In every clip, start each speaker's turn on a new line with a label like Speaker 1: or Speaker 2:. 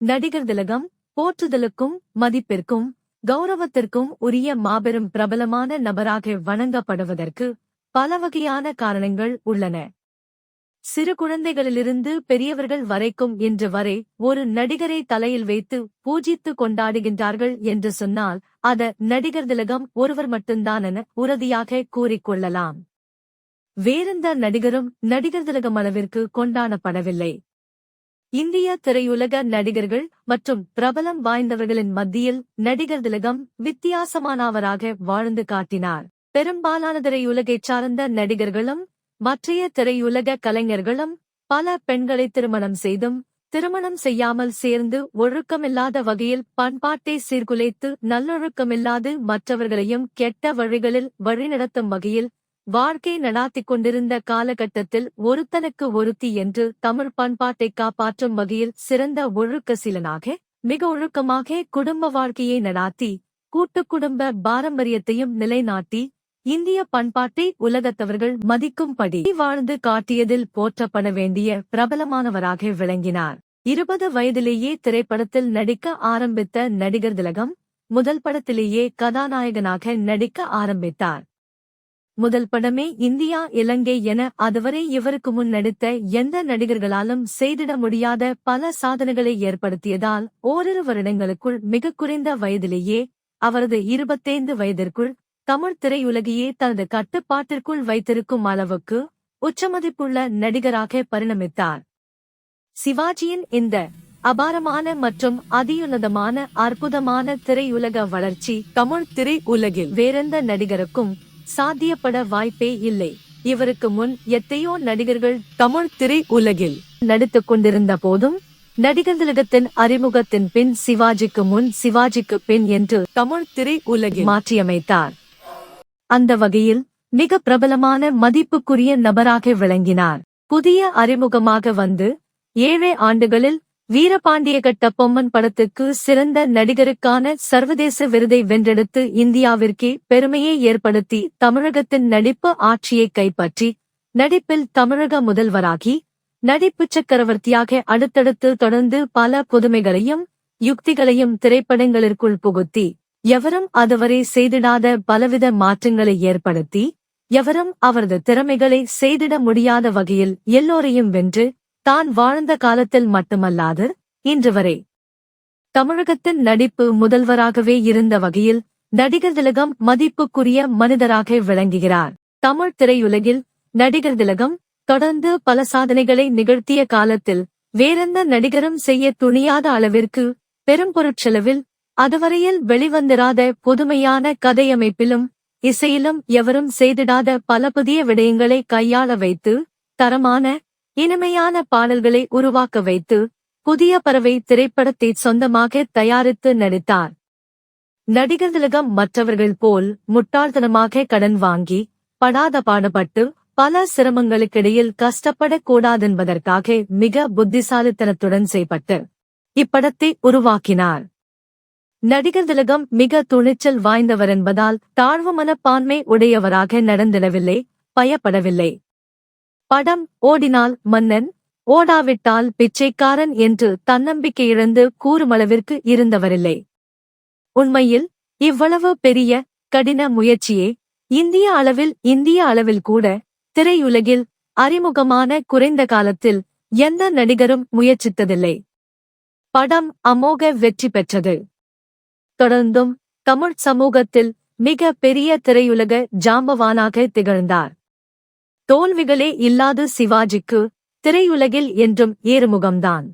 Speaker 1: நடிகர் திலகம் போற்றுதலுக்கும் மதிப்பிற்கும் கௌரவத்திற்கும் உரிய மாபெரும் பிரபலமான நபராக வணங்கப்படுவதற்கு பல வகையான காரணங்கள் உள்ளன. சிறு குழந்தைகளிலிருந்து பெரியவர்கள் வரைக்கும் இன்று வரை ஒரு நடிகரை தலையில் வைத்து பூஜித்து கொண்டாடுகின்றார்கள் என்று சொன்னால் அத நடிகர் திலகம் ஒருவர் மட்டும்தான் என உறுதியாக கூறிக்கொள்ளலாம். வேறெந்த நடிகரும் நடிகர் திலகம் அளவிற்கு கொண்டாடப்படவில்லை. இந்திய திரையுலக நடிகர்கள் மற்றும் பிரபலம் வாய்ந்தவர்களின் மத்தியில் நடிகர் திலகம் வித்தியாசமானவராக வாழ்ந்து காட்டினார். பெரும்பாலான திரையுலகைச் சார்ந்த நடிகர்களும் மற்றைய திரையுலக கலைஞர்களும் பல பெண்களை திருமணம் செய்தும் திருமணம் செய்யாமல் சேர்ந்து ஒழுக்கமில்லாத வகையில் பண்பாட்டை சீர்குலைத்து நல்லொழுக்கமில்லாது மற்றவர்களையும் கெட்ட வழிகளில் வழிநடத்தும் வகையில் வாழ்க்கை நடாத்திக் கொண்டிருந்த காலகட்டத்தில் ஒருத்தனுக்கு ஒருத்தி என்று தமிழ் பண்பாட்டை காப்பாற்றும் வகையில் சிறந்த ஒழுக்க சீலனாக மிக ஒழுக்கமாக குடும்ப வாழ்க்கையை நடாத்தி கூட்டு குடும்ப பாரம்பரியத்தையும் நிலைநாட்டி இந்திய பண்பாட்டை உலகத்தவர்கள் மதிக்கும்படி வாழ்ந்து காட்டியதில் போற்றப்பட வேண்டிய பிரபலமானவராக விளங்கினார். இருபது வயதிலேயே திரைப்படத்தில் நடிக்க ஆரம்பித்த நடிகர் திலகம் முதல் படத்திலேயே கதாநாயகனாக நடிக்க ஆரம்பித்தார். முதல் படமே இந்தியா இலங்கை என அதுவரை இவருக்கு முன் நடித்த எந்த நடிகர்களாலும் செய்திட முடியாத பல சாதனைகளை ஏற்படுத்தியதால் ஓரிரு வருடங்களுக்குள் மிக குறைந்த வயதிலேயே அவரது இருபத்தைந்து வயதிற்குள் தமிழ் திரையுலகையே தனது கட்டுப்பாட்டிற்குள் வைத்திருக்கும் அளவுக்கு உச்சமதிப்புள்ள நடிகராக பரிணமித்தார். சிவாஜியின் இந்த அபாரமான மற்றும் அதியுன்னதமான அற்புதமான திரையுலக வளர்ச்சி தமிழ் திரை உலகில் வேறெந்த நடிகருக்கும் சாத்தியப்பட வாய்ப்பே இல்லை. இவருக்கு முன் எத்தையோ நடிகர்கள் தமிழ் திரை உலகில் நடித்துக் கொண்டிருந்த போதும் நடிகர்களிடத்தின் அறிமுகத்தின் பின் சிவாஜிக்கு முன் சிவாஜிக்கு பின் என்று தமிழ் திரை உலகில் மாற்றியமைத்தார். அந்த வகையில் மிக பிரபலமான மதிப்புக்குரிய நபராக விளங்கினார். புதிய அறிமுகமாக வந்து ஏழே ஆண்டுகளில் வீரபாண்டிய கட்டபொம்மன் படத்துக்கு சிறந்த நடிகருக்கான சர்வதேச விருதை வென்றெடுத்து இந்தியாவிற்கே பெருமையை ஏற்படுத்தி தமிழகத்தின் நடிப்பு ஆட்சியை கைப்பற்றி நடிப்பில் தமிழக முதல்வராகி நடிப்பு சக்கரவர்த்தியாக அடுத்தடுத்து தொடர்ந்து பல புதுமைகளையும் யுக்திகளையும் திரைப்படங்களிற்குள் புகுத்தி எவரும் அதுவரை செய்திடாத பலவித மாற்றங்களை ஏற்படுத்தி எவரும் அவரது திறமைகளை செய்திட முடியாத வகையில் எல்லோரையும் வென்று தான் வாழ்ந்த காலத்தில் மட்டுமல்லாது இன்று வரை. தமிழகத்தின் நடிப்பு முதல்வராகவே இருந்த வகையில் நடிகர் திலகம் மதிப்புக்குரிய மனிதராக விளங்குகிறார். தமிழ் திரையுலகில் நடிகர் திலகம் தொடர்ந்து பல சாதனைகளை நிகழ்த்திய காலத்தில் வேறெந்த நடிகரும் செய்ய துணியாத அளவிற்கு பெரும் பொருட்செலவில் அதுவரையில் வெளிவந்திராத புதுமையான கதையமைப்பிலும் இசையிலும் எவரும் செய்திடாத பல புதிய விடயங்களை கையாள வைத்து தரமான இனிமையான பாடல்களை உருவாக்க வைத்து புதிய பறவை திரைப்படத்தை சொந்தமாக தயாரித்து நடித்தார். நடிகர் திலகம் மற்றவர்கள் போல் முட்டாள்தனமாக கடன் வாங்கி படாத பாடுபட்டு பல சிரமங்களுக்கிடையில் கஷ்டப்படக் கூடாதென்பதற்காக மிக புத்திசாலித்தனத்துடன் செய்யப்பட்டு இப்படத்தை உருவாக்கினார். நடிகர் திலகம் மிக துணிச்சல் வாய்ந்தவர் என்பதால் தாழ்வு மனப்பான்மை உடையவராக நடந்திடவில்லை பயப்படவில்லை. படம் ஓடினால் மன்னன் ஓடாவிட்டால் பிச்சைக்காரன் என்று தன்னம்பிக்கை இழந்து கூறுமளவிற்கு இருந்தவரில்லை. உண்மையில் இவ்வளவு பெரிய கடின முயற்சியே இந்திய அளவில் இந்திய அளவில் கூட திரையுலகில் அறிமுகமான குறைந்த காலத்தில் எந்த நடிகரும் முயற்சித்ததில்லை. படம் அமோக வெற்றி பெற்றது. தொடர்ந்தும் தமிழ் சமூகத்தில் மிக பெரிய திரையுலக ஜாம்பவானாக திகழ்ந்தார். தோல்விகளே இல்லாத சிவாஜிக்கு திரையுலகில் என்றும் ஏறுமுகம்தான்.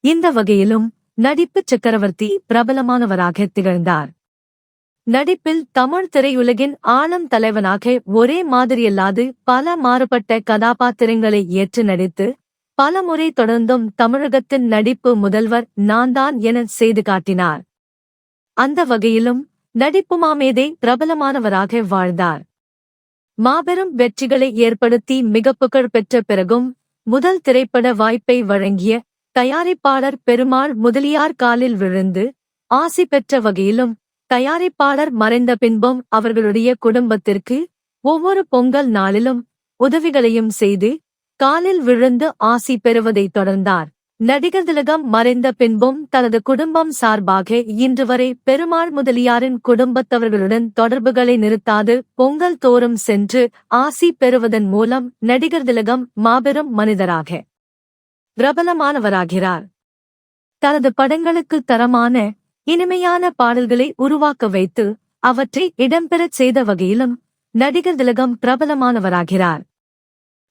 Speaker 1: இந்த வகையிலும் நடிப்பு சக்கரவர்த்தி பிரபலமானவராக திகழ்ந்தார். நடிப்பில் தமிழ் திரையுலகின் ஆழம் தலைவனாக ஒரே மாதிரியல்லாது பல மாறுபட்ட கதாபாத்திரங்களை ஏற்று நடித்து பல முறை தொடர்ந்தும் தமிழகத்தின் நடிப்பு முதல்வர் நான்தான் என செய்து காட்டினார். அந்த வகையிலும் நடிப்புமாமேதை பிரபலமானவராக வாழ்ந்தார். மாபெரும் வெற்றிகளை ஏற்படுத்தி மிக புகழ் பெற்ற பிறகும் முதல் திரைப்பட வாய்ப்பை வழங்கிய தயாரிப்பாளர் பெருமாள் முதலியார் காலில் விழுந்து ஆசி பெற்ற வகையிலும் தயாரிப்பாளர் மறைந்த பின்பும் அவர்களுடைய குடும்பத்திற்கு ஒவ்வொரு பொங்கல் நாளிலும் உதவிகளையும் செய்து காலில் விழுந்து ஆசி பெறுவதைத் தொடர்ந்தார். நடிகர் திலகம் மறைந்த பின்பும் தனது குடும்பம் சார்பாக இன்று வரை பெருமாள் முதலியாரின் குடும்பத்தவர்களுடன் தொடர்புகளை நிறுத்தாது பொங்கல் தோறும் சென்று ஆசி பெறுவதன் மூலம் நடிகர் திலகம் மாபெரும் மனிதராக பிரபலமானவராகிறார். தனது படங்களுக்கு தரமான இனிமையான பாடல்களை உருவாக்க வைத்து அவற்றை இடம்பெறச் செய்த வகையிலும் நடிகர் திலகம் பிரபலமானவராகிறார்.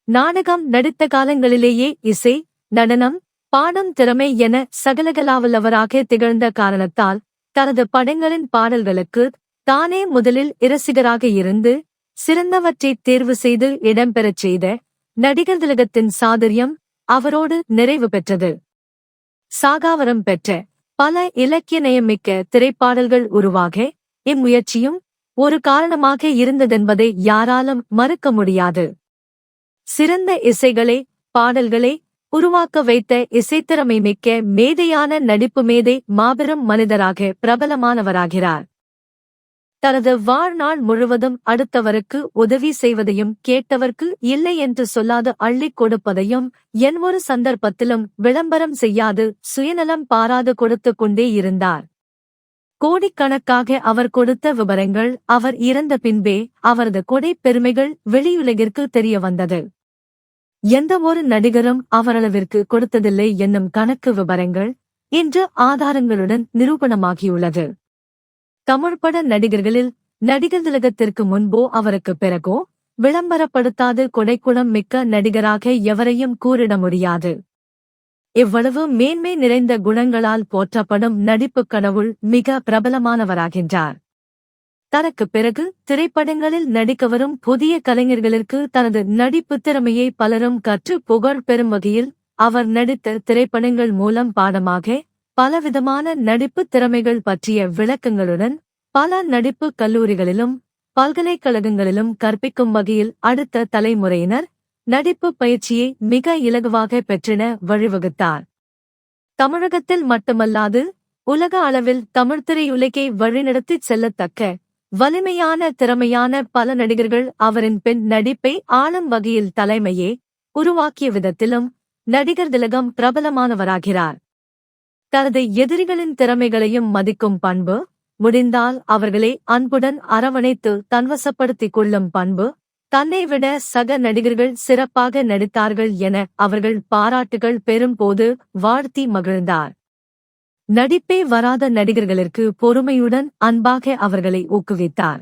Speaker 1: நாடகம் நடித்த காலங்களிலேயே இசை நடனம் பாடும் திறமை என சகலகலாவல்லவராக திகழ்ந்த காரணத்தால் தனது படங்களின் பாடல்களுக்கு தானே முதலில் இரசிகராக இருந்து சிறந்தவற்றை தேர்வு செய்து இடம்பெறச் செய்த நடிகர் திலகத்தின் சாதுரியம் அவரோடு நிறைவு பெற்றது. சாகாவரம் பெற்ற பல இலக்கிய நயமிக்க திரைப்பாடல்கள் உருவாக இம்முயற்சியும் ஒரு காரணமாக இருந்ததென்பதை யாராலும் மறுக்க முடியாது. சிறந்த இசைகளே பாடல்களே உருவாக்க வைத்த இசைத்திறமை மிக்க மேதையான நடிப்பு மேதை மாபெரும் மனிதராக பிரபலமானவராகிறார். தனது வாழ்நாள் முழுவதும் அடுத்தவருக்கு உதவி செய்வதையும் கேட்டவர்க்கு இல்லை என்று சொல்லாது அள்ளிக் கொடுப்பதையும் என் ஒரு சந்தர்ப்பத்திலும் விளம்பரம் செய்யாது சுயநலம் பாராது கொடுத்து கொண்டே இருந்தார். கோடிக்கணக்காக அவர் கொடுத்த விவரங்கள் அவர் இறந்த பின்பே அவரது கொடை பெருமைகள் வெளியுலகிற்கு தெரிய வந்தது எந்த ஒரு நடிகரும் அவரளவிற்கு கொடுத்ததில்லை என்னும் கணக்கு விவரங்கள் இன்று ஆதாரங்களுடன் நிரூபணமாகியுள்ளது. தமிழ் பட நடிகர்களில் நடிகர் திலகத்திற்கு முன்போ அவருக்கு பிறகோ விளம்பரப்படுத்தாது கொடைக்குளம் மிக்க நடிகராக எவரையும் கூறிட முடியாது. இவ்வளவு மேன்மை நிறைந்த குணங்களால் போற்றப்படும் நடிப்புக் கடவுள் மிக பிரபலமானவராகின்றார். தனக்கு பிறகு திரைப்படங்களில் நடிக்க வரும் புதிய கலைஞர்களிற்கு தனது நடிப்பு திறமையை பலரும் கற்று புகழ் பெறும் வகையில் அவர் நடித்த திரைப்படங்கள் மூலம் பாடமாக பலவிதமான நடிப்பு திறமைகள் பற்றிய விளக்கங்களுடன் பல நடிப்பு கல்லூரிகளிலும் பல்கலைக்கழகங்களிலும் கற்பிக்கும் வகையில் அடுத்த தலைமுறையினர் நடிப்பு பயிற்சியை மிக இலகுவாக பெற்றென வழிவகுத்தார். தமிழகத்தில் மட்டுமல்லாது உலக அளவில் தமிழ் திரையுலகை வழிநடத்திச் செல்லத்தக்க வலிமையான திறமையான பல நடிகர்கள் அவரின் பெண் நடிப்பை ஆளும் வகையில் தலைமையே உருவாக்கிய விதத்திலும் நடிகர் திலகம் பிரபலமானவராகிறார். தனது எதிரிகளின் திறமைகளையும் மதிக்கும் பண்பு முடிந்தால் அவர்களை அன்புடன் அரவணைத்து தன்வசப்படுத்திக் கொள்ளும் பண்பு தன்னை விட சக நடிகர்கள் சிறப்பாக நடித்தார்கள் என அவர்கள் பாராட்டுகள் பெறும்போது வாழ்த்தி மகிழ்ந்தார். நடிப்பே வராத நடிகர்களிற்கு பொறுமையுடன் அன்பாக அவர்களை ஊக்குவித்தார்.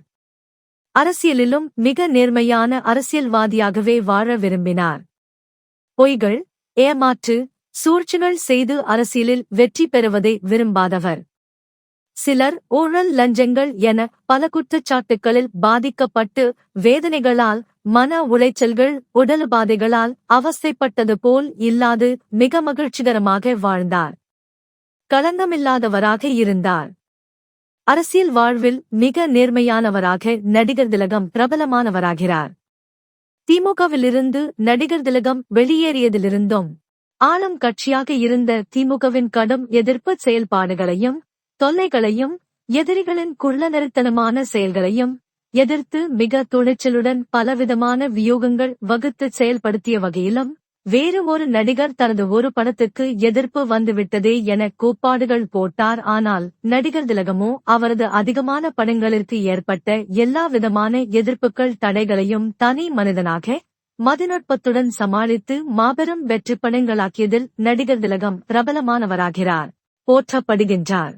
Speaker 1: அரசியலிலும் மிக நேர்மையான அரசியல்வாதியாகவே வாழ விரும்பினார். பொய்கள் ஏமாற்று சூழ்ச்சிகள் செய்து அரசியலில் வெற்றி பெறுவதை விரும்பாதவர். சிலர் ஊழல் லஞ்சங்கள் என பல குற்றச்சாட்டுகளில் பாதிக்கப்பட்டு வேதனைகளால் மன உளைச்சல்கள் உடலுபாதைகளால் அவஸ்தைப்பட்டது போல் இல்லாது மிக மகிழ்ச்சிகரமாக வாழ்ந்தார். களங்கமில்லாதவராக இருந்தார். அரசியல் வாழ்வில் மிக நேர்மையானவராக நடிகர் திலகம் பிரபலமானவராகிறார். திமுகவிலிருந்து நடிகர் திலகம் வெளியேறியதிலிருந்தும் ஆளும் கட்சியாக இருந்த திமுகவின் கடும் எதிர்ப்பு செயல்பாடுகளையும் தொல்லைகளையும் எதிரிகளின் குள்ளநெருத்தனமான செயல்களையும் எதிர்த்து மிக துணிச்சலுடன் பலவிதமான வியூகங்கள் வகுத்து செயல்படுத்திய வகையிலும் வேறு ஒரு நடிகர் தனது ஒரு படத்துக்கு எதிர்ப்பு வந்துவிட்டதே என கூப்பாடுகள் போட்டார். ஆனால் நடிகர் திலகமோ அவரது அதிகமான படங்களிற்கு ஏற்பட்ட எல்லா விதமான எதிர்ப்புகள் தடைகளையும் தனி மனிதனாக மதிநுட்பத்துடன் சமாளித்து மாபெரும் வெற்றி படங்களாக்கியதில் நடிகர் திலகம் பிரபலமானவராகிறார் போற்றப்படுகின்றார்.